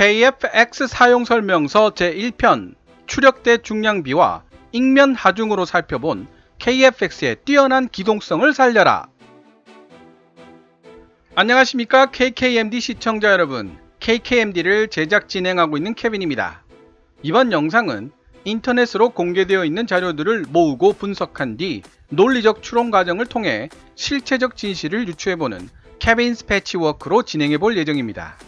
KFX 사용 설명서 제1편 추력대 중량비와 익면 하중으로 살펴본 KFX의 뛰어난 기동성을 살려라. 안녕하십니까 KKMD 시청자 여러분. KKMD를 제작 진행하고 있는 케빈입니다. 이번 영상은 인터넷으로 공개되어 있는 자료들을 모으고 분석한 뒤 논리적 추론 과정을 통해 실체적 진실을 유추해보는 케빈스 패치워크로 진행해 볼 예정입니다.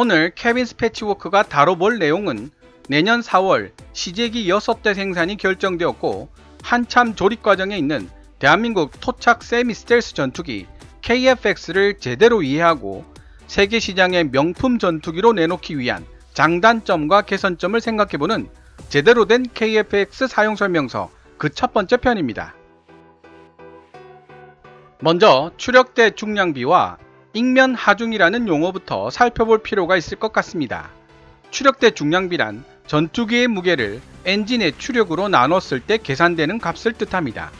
오늘 케빈 스 패치워크가 다뤄볼 내용은 내년 4월 시제기 6대 생산이 결정되었고 한참 조립 과정에 있는 대한민국 토착 세미 스텔스 전투기 KFX를 제대로 이해하고 세계 시장의 명품 전투기로 내놓기 위한 장단점과 개선점을 생각해보는 제대로 된 KFX 사용 설명서 그 첫 번째 편입니다. 먼저 추력대 중량비와 익면 하중이라는 용어부터 살펴볼 필요가 있을 것 같습니다. 추력대 중량비란 전투기의 무게를 엔진의 추력으로 나눴을 때 계산되는 값을 뜻합니다.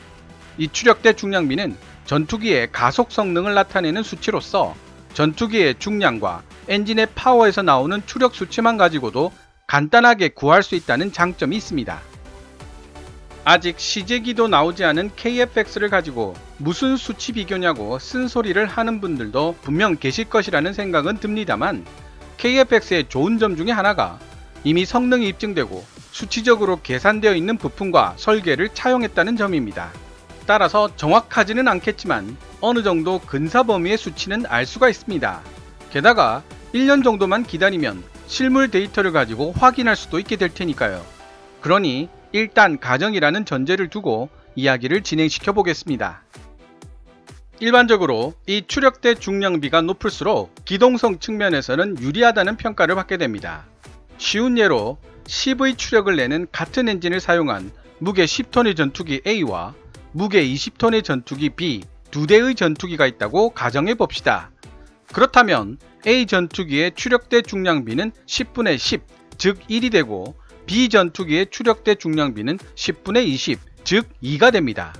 이 추력대 중량비는 전투기의 가속 성능을 나타내는 수치로서 전투기의 중량과 엔진의 파워에서 나오는 추력 수치만 가지고도 간단하게 구할 수 있다는 장점이 있습니다. 아직 시제기도 나오지 않은 KFX를 가지고 무슨 수치 비교냐고 쓴소리를 하는 분들도 분명 계실 것이라는 생각은 듭니다만 KFX의 좋은 점 중에 하나가 이미 성능이 입증되고 수치적으로 계산되어 있는 부품과 설계를 차용했다는 점입니다. 따라서 정확하지는 않겠지만 어느 정도 근사 범위의 수치는 알 수가 있습니다. 게다가 1년 정도만 기다리면 실물 데이터를 가지고 확인할 수도 있게 될 테니까요. 그러니 일단 가정이라는 전제를 두고 이야기를 진행시켜 보겠습니다. 일반적으로 이 추력대 중량비가 높을수록 기동성 측면에서는 유리하다는 평가를 받게 됩니다. 쉬운 예로 CV 추력을 내는 같은 엔진을 사용한 무게 10톤의 전투기 A와 무게 20톤의 전투기 B 두 대의 전투기가 있다고 가정해 봅시다. 그렇다면 A 전투기의 추력대 중량비는 10분의 10, 즉 1이 되고 B 전투기의 추력대 중량비는 10분의 20, 즉 2가 됩니다.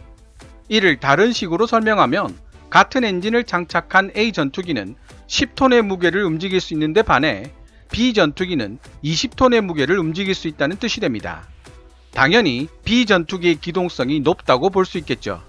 이를 다른 식으로 설명하면 같은 엔진을 장착한 A 전투기는 10톤의 무게를 움직일 수 있는데 반해 B 전투기는 20톤의 무게를 움직일 수 있다는 뜻이 됩니다. 당연히 B 전투기의 기동성이 높다고 볼 수 있겠죠.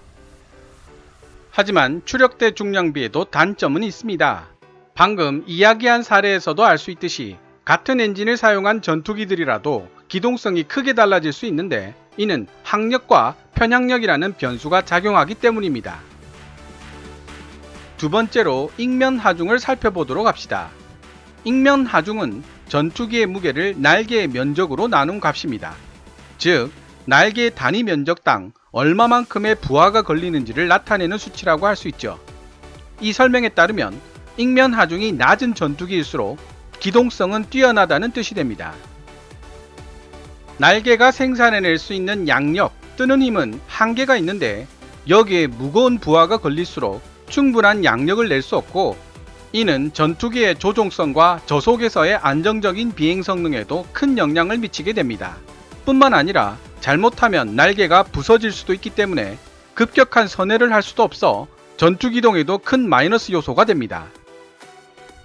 하지만 추력대 중량비에도 단점은 있습니다. 방금 이야기한 사례에서도 알 수 있듯이 같은 엔진을 사용한 전투기들이라도 기동성이 크게 달라질 수 있는데 이는 항력과 편향력이라는 변수가 작용하기 때문입니다. 두 번째로 익면 하중을 살펴보도록 합시다. 익면 하중은 전투기의 무게를 날개의 면적으로 나눈 값입니다. 즉, 날개의 단위 면적당 얼마만큼의 부하가 걸리는지를 나타내는 수치라고 할 수 있죠. 이 설명에 따르면 익면 하중이 낮은 전투기일수록 기동성은 뛰어나다는 뜻이 됩니다. 날개가 생산해낼 수 있는 양력, 뜨는 힘은 한계가 있는데 여기에 무거운 부하가 걸릴수록 충분한 양력을 낼 수 없고 이는 전투기의 조종성과 저속에서의 안정적인 비행 성능에도 큰 영향을 미치게 됩니다. 뿐만 아니라 잘못하면 날개가 부서질 수도 있기 때문에 급격한 선회를 할 수도 없어 전투기동에도 큰 마이너스 요소가 됩니다.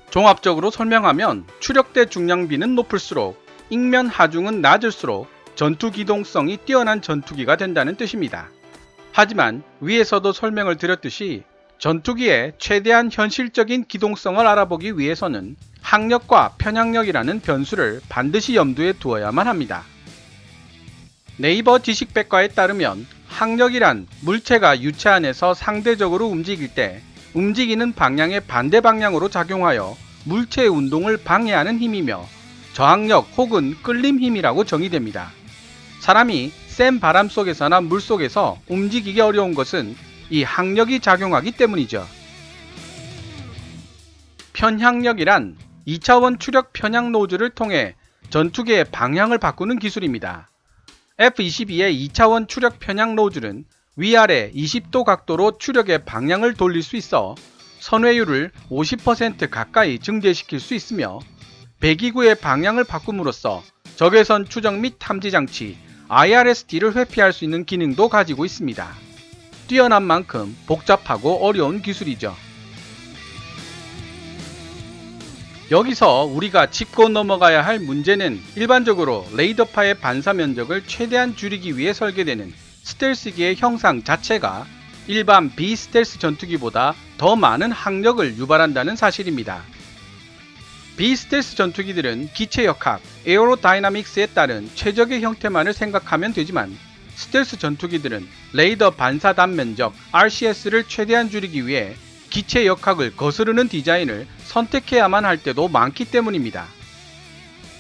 종합적으로 설명하면 추력대 중량비는 높을수록 익면 하중은 낮을수록 전투 기동성이 뛰어난 전투기가 된다는 뜻입니다. 하지만 위에서도 설명을 드렸듯이 전투기의 최대한 현실적인 기동성을 알아보기 위해서는 항력과 편향력이라는 변수를 반드시 염두에 두어야만 합니다. 네이버 지식백과에 따르면 항력이란 물체가 유체 안에서 상대적으로 움직일 때 움직이는 방향의 반대 방향으로 작용하여 물체의 운동을 방해하는 힘이며 저항력 혹은 끌림 힘이라고 정의됩니다. 사람이 센 바람 속에서나 물 속에서 움직이기 어려운 것은 이 항력이 작용하기 때문이죠. 편향력이란 2차원 추력 편향 노즐을 통해 전투기의 방향을 바꾸는 기술입니다. F-22의 2차원 추력 편향 노즐은 위아래 20도 각도로 추력의 방향을 돌릴 수 있어 선회율을 50% 가까이 증대시킬 수 있으며 배기구의 방향을 바꿈으로써 적외선 추적 및 탐지 장치 IRST를 회피할 수 있는 기능도 가지고 있습니다. 뛰어난 만큼 복잡하고 어려운 기술이죠. 여기서 우리가 짚고 넘어가야 할 문제는 일반적으로 레이더파의 반사 면적을 최대한 줄이기 위해 설계되는 스텔스기의 형상 자체가 일반 비스텔스 전투기보다 더 많은 항력을 유발한다는 사실입니다. 비스텔스 전투기들은 기체 역학, 에어로다이나믹스에 따른 최적의 형태만을 생각하면 되지만 스텔스 전투기들은 레이더 반사 단 면적 RCS를 최대한 줄이기 위해 기체 역학을 거스르는 디자인을 선택해야만 할 때도 많기 때문입니다.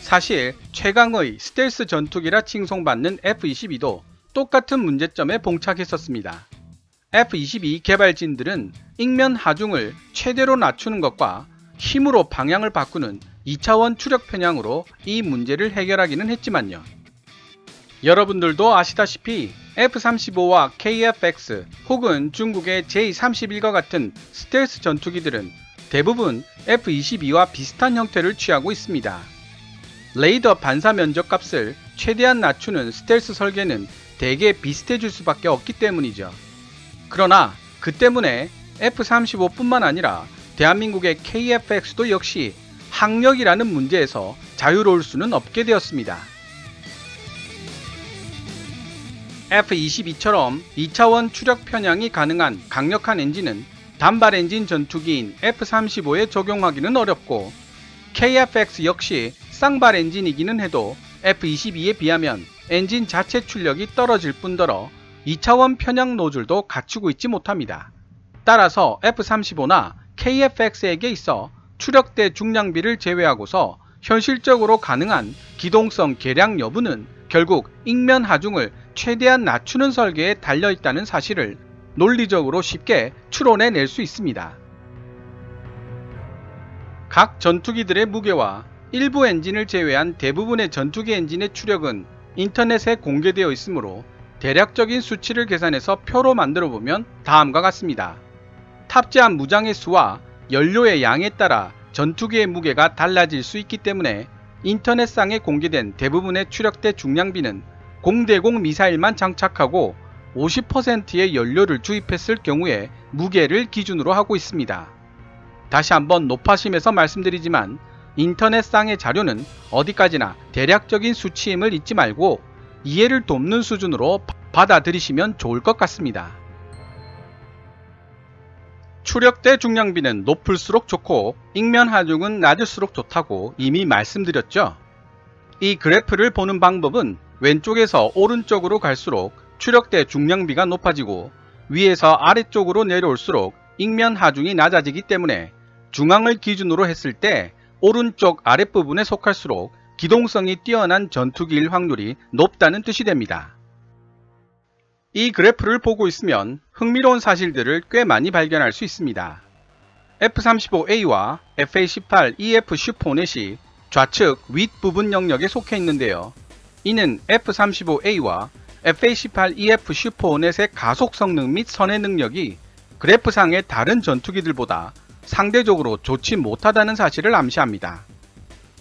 사실 최강의 스텔스 전투기라 칭송받는 F-22도 똑같은 문제점에 봉착했었습니다. F-22 개발진들은 ing면 하중을 최대로 낮추는 것과 힘으로 방향을 바꾸는 2차원 추력 편향으로 이 문제를 해결하기는 했지만요. 여러분들도 아시다시피 F-35와 KF-X 혹은 중국의 J-31과 같은 스텔스 전투기들은 대부분 F-22와 비슷한 형태를 취하고 있습니다. 레이더 반사 면적 값을 최대한 낮추는 스텔스 설계는 대개 비슷해질 수밖에 없기 때문이죠. 그러나 그 때문에 F-35뿐만 아니라 대한민국의 KF-X도 역시 항력이라는 문제에서 자유로울 수는 없게 되었습니다. F-22처럼 2차원 추력 편향이 가능한 강력한 엔진은 단발 엔진 전투기인 F-35에 적용하기는 어렵고 KF-X 역시 쌍발 엔진이기는 해도 F-22에 비하면 엔진 자체 출력이 떨어질 뿐더러 2차원 편향 노즐도 갖추고 있지 못합니다. 따라서 F-35나 KF-X에게 있어 추력대 중량비를 제외하고서 현실적으로 가능한 기동성 개량 여부는 결국 ing면 하중을 최대한 낮추는 설계에 달려 있다는 사실을 논리적으로 쉽게 추론해 낼 수 있습니다. 각 전투기들의 무게와 일부 엔진을 제외한 대부분의 전투기 엔진의 추력은 인터넷에 공개되어 있으므로 대략적인 수치를 계산해서 표로 만들어 보면 다음과 같습니다. 탑재한 무장의 수와 연료의 양에 따라 전투기의 무게가 달라질 수 있기 때문에 인터넷상에 공개된 대부분의 추력대 중량비는 공대공 미사일만 장착하고 50%의 연료를 주입했을 경우에 무게를 기준으로 하고 있습니다. 다시 한번 높아심에서 말씀드리지만 인터넷상의 자료는 어디까지나 대략적인 수치임을 잊지 말고 이해를 돕는 수준으로 받아들이시면 좋을 것 같습니다. 추력대 중량비는 높을수록 좋고 ing면 하중은 낮을수록 좋다고 이미 말씀드렸죠. 이 그래프를 보는 방법은 왼쪽에서 오른쪽으로 갈수록 추력대 중량비가 높아지고 위에서 아래쪽으로 내려올수록 ing면 하중이 낮아지기 때문에 중앙을 기준으로 했을 때 오른쪽 아랫부분에 속할수록 기동성이 뛰어난 전투기일 확률이 높다는 뜻이 됩니다. 이 그래프를 보고 있으면 흥미로운 사실들을 꽤 많이 발견할 수 있습니다. F-35A와 FA-18EF 슈퍼넷이 좌측 윗부분 영역에 속해 있는데요. 이는 F-35A와 FA-18EF 슈퍼넷의 가속 성능 및 선의 능력이 그래프상의 다른 전투기들보다 상대적으로 좋지 못하다는 사실을 암시합니다.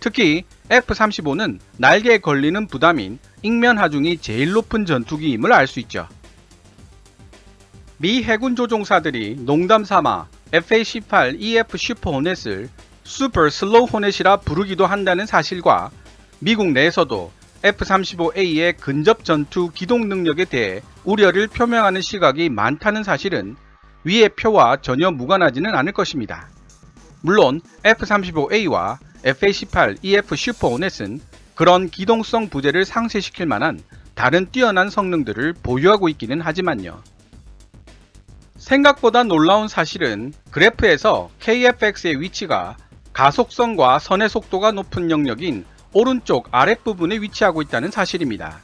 특히 F-35는 날개에 걸리는 부담인 ing면 하중이 제일 높은 전투기임을 알 수 있죠. 미 해군 조종사들이 농담 삼아 FA-18EF 슈퍼 호넷을 슈퍼 슬로우 호넷이라 부르기도 한다는 사실과 미국 내에서도 F-35A의 근접 전투 기동 능력에 대해 우려를 표명하는 시각이 많다는 사실은 위의 표와 전혀 무관하지는 않을 것입니다. 물론 F-35A와 FA-18EF 슈퍼 호넷은 그런 기동성 부재를 상쇄시킬 만한 다른 뛰어난 성능들을 보유하고 있기는 하지만요. 생각보다 놀라운 사실은 그래프에서 KFX의 위치가 가속성과 선의 속도가 높은 영역인 오른쪽 아랫부분에 위치하고 있다는 사실입니다.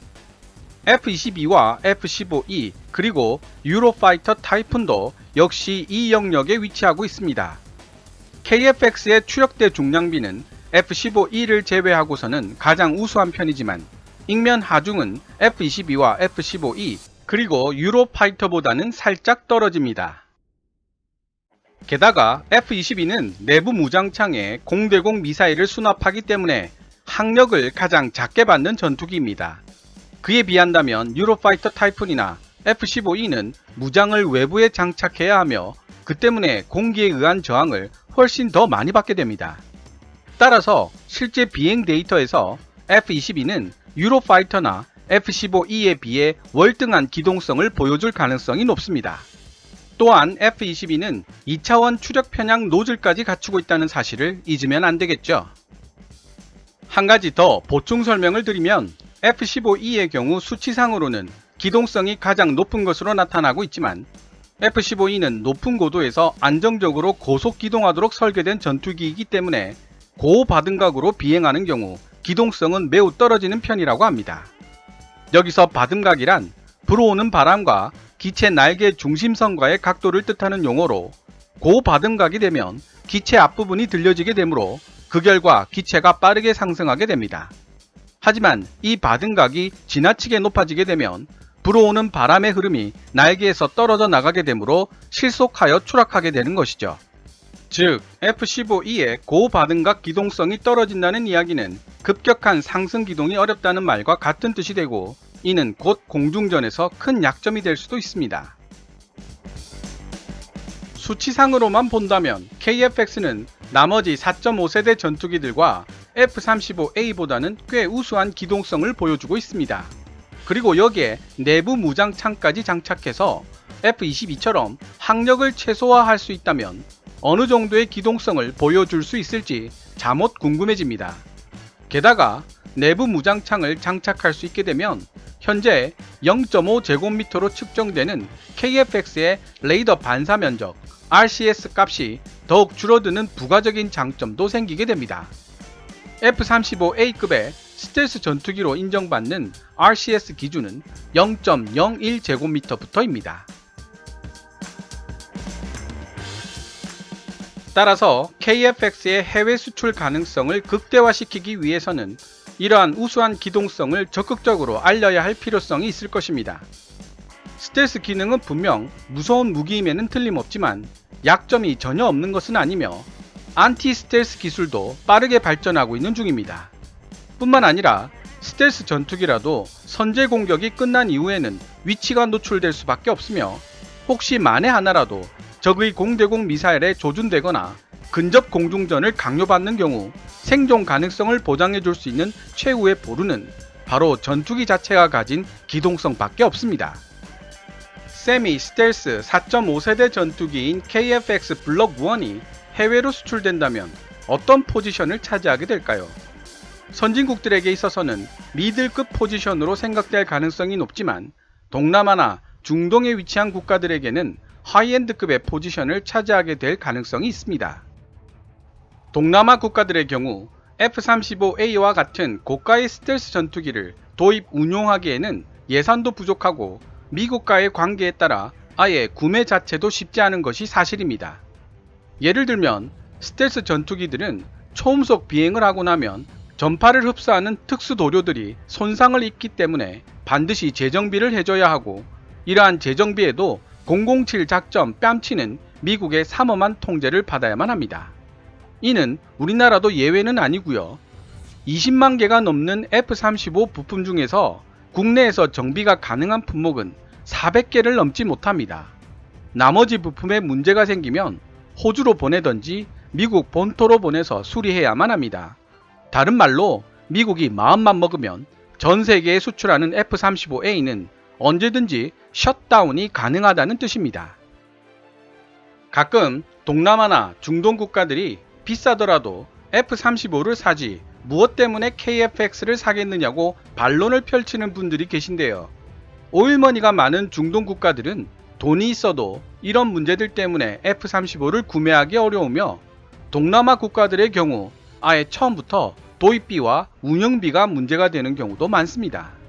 F-22와 F-15E 그리고 유로파이터 타이푼도 역시 이 영역에 위치하고 있습니다. KFX의 추력대 중량비는 F-15E를 제외하고서는 가장 우수한 편이지만 ing면 하중은 F-22와 F-15E 그리고 유로파이터보다는 살짝 떨어집니다. 게다가 F-22는 내부 무장창에 공대공 미사일을 수납하기 때문에 항력을 가장 작게 받는 전투기입니다. 그에 비한다면 유로파이터 타이푼이나 F-15E는 무장을 외부에 장착해야 하며 그 때문에 공기에 의한 저항을 훨씬 더 많이 받게 됩니다. 따라서 실제 비행 데이터에서 F-22는 유로파이터나 F-15E에 비해 월등한 기동성을 보여줄 가능성이 높습니다. 또한 F-22는 2차원 추력 편향 노즐까지 갖추고 있다는 사실을 잊으면 안 되겠죠. 한 가지 더 보충 설명을 드리면 F-15E의 경우 수치상으로는 기동성이 가장 높은 것으로 나타나고 있지만 F-15E는 높은 고도에서 안정적으로 고속 기동하도록 설계된 전투기이기 때문에 고바등각으로 비행하는 경우 기동성은 매우 떨어지는 편이라고 합니다. 여기서 바등각이란 불어오는 바람과 기체 날개 중심선과의 각도를 뜻하는 용어로 고바등각이 되면 기체 앞부분이 들려지게 되므로 그 결과 기체가 빠르게 상승하게 됩니다. 하지만 이 바등각이 지나치게 높아지게 되면 불어오는 바람의 흐름이 날개에서 떨어져 나가게 되므로 실속하여 추락하게 되는 것이죠. 즉 F-15E의 고바등각 기동성이 떨어진다는 이야기는 급격한 상승 기동이 어렵다는 말과 같은 뜻이 되고 이는 곧 공중전에서 큰 약점이 될 수도 있습니다. 수치상으로만 본다면 KFX는 나머지 4.5세대 전투기들과 F-35A보다는 꽤 우수한 기동성을 보여주고 있습니다. 그리고 여기에 내부 무장창까지 장착해서 F-22처럼 항력을 최소화할 수 있다면 어느 정도의 기동성을 보여줄 수 있을지 잠옷 궁금해집니다. 게다가 내부 무장창을 장착할 수 있게 되면 현재 0.5제곱미터로 측정되는 KFX의 레이더 반사 면적 RCS 값이 더욱 줄어드는 부가적인 장점도 생기게 됩니다. F-35A급의 스텔스 전투기로 인정받는 RCS 기준은 0.01제곱미터부터입니다. 따라서 KFX의 해외 수출 가능성을 극대화시키기 위해서는 이러한 우수한 기동성을 적극적으로 알려야 할 필요성이 있을 것입니다. 스텔스 기능은 분명 무서운 무기임에는 틀림없지만 약점이 전혀 없는 것은 아니며 안티 스텔스 기술도 빠르게 발전하고 있는 중입니다. 뿐만 아니라 스텔스 전투기라도 선제 공격이 끝난 이후에는 위치가 노출될 수밖에 없으며 혹시 만에 하나라도 적의 공대공 미사일에 조준되거나 근접 공중전을 강요받는 경우 생존 가능성을 보장해 줄 수 있는 최후의 보루는 바로 전투기 자체가 가진 기동성밖에 없습니다. 세미 스텔스 4.5세대 전투기인 KFX 블록 1이 해외로 수출된다면 어떤 포지션을 차지하게 될까요? 선진국들에게 있어서는 미들급 포지션으로 생각될 가능성이 높지만 동남아나 중동에 위치한 국가들에게는 하이엔드급의 포지션을 차지하게 될 가능성이 있습니다. 동남아 국가들의 경우 F-35A와 같은 고가의 스텔스 전투기를 도입 운용하기에는 예산도 부족하고 미국과의 관계에 따라 아예 구매 자체도 쉽지 않은 것이 사실입니다. 예를 들면 스텔스 전투기들은 초음속 비행을 하고 나면 전파를 흡수하는 특수 도료들이 손상을 입기 때문에 반드시 재정비를 해줘야 하고 이러한 재정비에도 007 작전 뺨치는 미국의 삼엄한 통제를 받아야만 합니다. 이는 우리나라도 예외는 아니고요. 20만 개가 넘는 F-35 부품 중에서 국내에서 정비가 가능한 품목은 400개를 넘지 못합니다. 나머지 부품에 문제가 생기면 호주로 보내던지 미국 본토로 보내서 수리해야만 합니다. 다른 말로 미국이 마음만 먹으면 전 세계에 수출하는 F-35A는 언제든지 셧다운이 가능하다는 뜻입니다. 가끔 동남아나 중동 국가들이 비싸더라도 F-35를 사지 무엇 때문에 KFX를 사겠느냐고 반론을 펼치는 분들이 계신데요. 오일머니가 많은 중동 국가들은 돈이 있어도 이런 문제들 때문에 F-35를 구매하기 어려우며 동남아 국가들의 경우 아예 처음부터 도입비와 운영비가 문제가 되는 경우도 많습니다.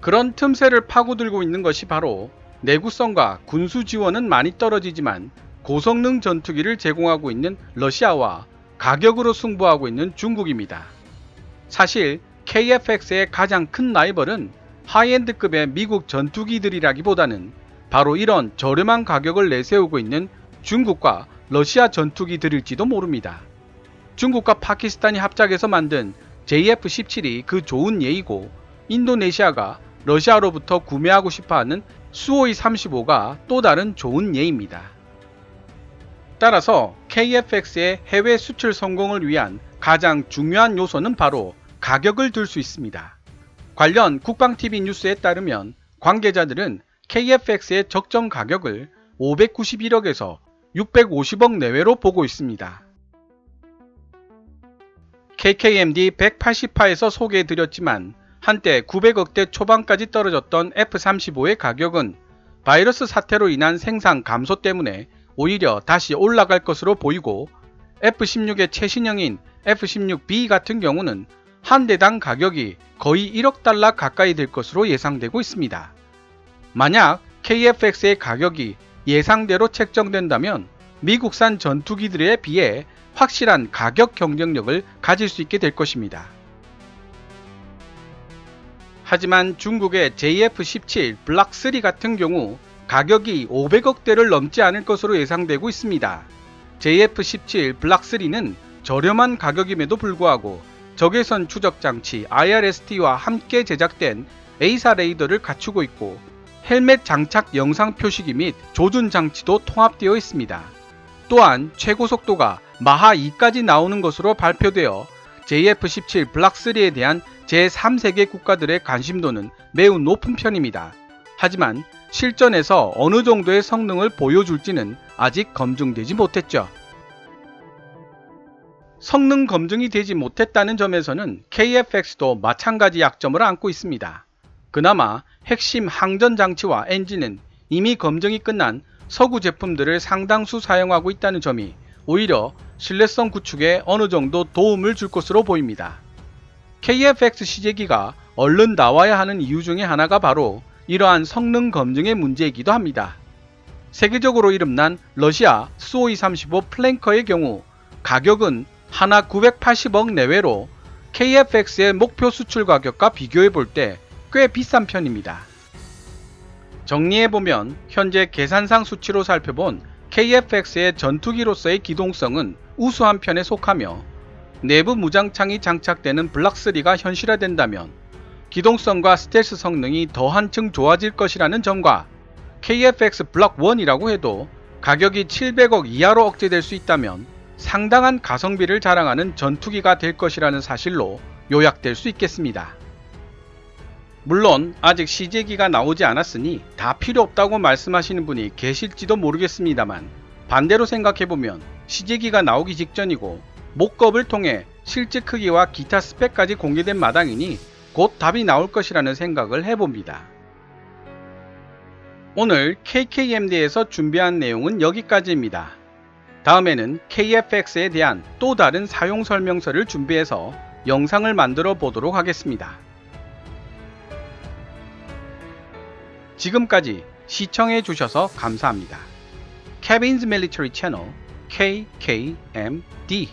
그런 틈새를 파고들고 있는 것이 바로 내구성과 군수 지원은 많이 떨어지지만 고성능 전투기를 제공하고 있는 러시아와 가격으로 승부하고 있는 중국입니다. 사실 KFX의 가장 큰 라이벌은 하이엔드급의 미국 전투기들이라기보다는 바로 이런 저렴한 가격을 내세우고 있는 중국과 러시아 전투기들일지도 모릅니다. 중국과 파키스탄이 합작해서 만든 JF-17이 그 좋은 예이고 인도네시아가 러시아로부터 구매하고 싶어하는 수호이 35가 또 다른 좋은 예입니다. 따라서 KFX의 해외 수출 성공을 위한 가장 중요한 요소는 바로 가격을 들 수 있습니다. 관련 국방TV 뉴스에 따르면 관계자들은 KFX의 적정 가격을 591억에서 650억 내외로 보고 있습니다. KKMD 180화에서 소개해드렸지만 한때 900억대 초반까지 떨어졌던 F-35의 가격은 바이러스 사태로 인한 생산 감소 때문에 오히려 다시 올라갈 것으로 보이고 F-16의 최신형인 F-16B 같은 경우는 한 대당 가격이 거의 1억 달러 가까이 될 것으로 예상되고 있습니다. 만약 KFX의 가격이 예상대로 책정된다면 미국산 전투기들에 비해 확실한 가격 경쟁력을 가질 수 있게 될 것입니다. 하지만 중국의 JF-17 블락 3 같은 경우 가격이 500억대를 넘지 않을 것으로 예상되고 있습니다. JF-17 블락 3는 저렴한 가격임에도 불구하고 적외선 추적 장치 IRST와 함께 제작된 A사 레이더를 갖추고 있고 헬멧 장착 영상 표시기 및 조준 장치도 통합되어 있습니다. 또한 최고 속도가 마하 2까지 나오는 것으로 발표되어 JF-17 블락 3에 대한 제3세계 국가들의 관심도는 매우 높은 편입니다. 하지만 실전에서 어느 정도의 성능을 보여줄지는 아직 검증되지 못했죠. 성능 검증이 되지 못했다는 점에서는 KFX도 마찬가지 약점을 안고 있습니다. 그나마 핵심 항전 장치와 엔진은 이미 검증이 끝난 서구 제품들을 상당수 사용하고 있다는 점이 오히려 신뢰성 구축에 어느 정도 도움을 줄 것으로 보입니다. KFX 시제기가 얼른 나와야 하는 이유 중에 하나가 바로 이러한 성능 검증의 문제이기도 합니다. 세계적으로 이름난 러시아 SU-35 플랭커의 경우 가격은 하나 980억 내외로 KFX의 목표 수출 가격과 비교해 볼 때 꽤 비싼 편입니다. 정리해보면 현재 계산상 수치로 살펴본 KFX의 전투기로서의 기동성은 우수한 편에 속하며 내부 무장창이 장착되는 블락3가 현실화된다면 기동성과 스텔스 성능이 더 한층 좋아질 것이라는 점과 KFX 블락 1이라고 해도 가격이 700억 이하로 억제될 수 있다면 상당한 가성비를 자랑하는 전투기가 될 것이라는 사실로 요약될 수 있겠습니다. 물론 아직 시제기가 나오지 않았으니 다 필요 없다고 말씀하시는 분이 계실지도 모르겠습니다만 반대로 생각해보면 시제기가 나오기 직전이고 목겁을 통해 실제 크기와 기타 스펙까지 공개된 마당이니 곧 답이 나올 것이라는 생각을 해봅니다. 오늘 KKMD에서 준비한 내용은 여기까지입니다. 다음에는 KFX에 대한 또 다른 사용 설명서를 준비해서 영상을 만들어 보도록 하겠습니다. 지금까지 시청해 주셔서 감사합니다. Kevin's Military Channel KKMD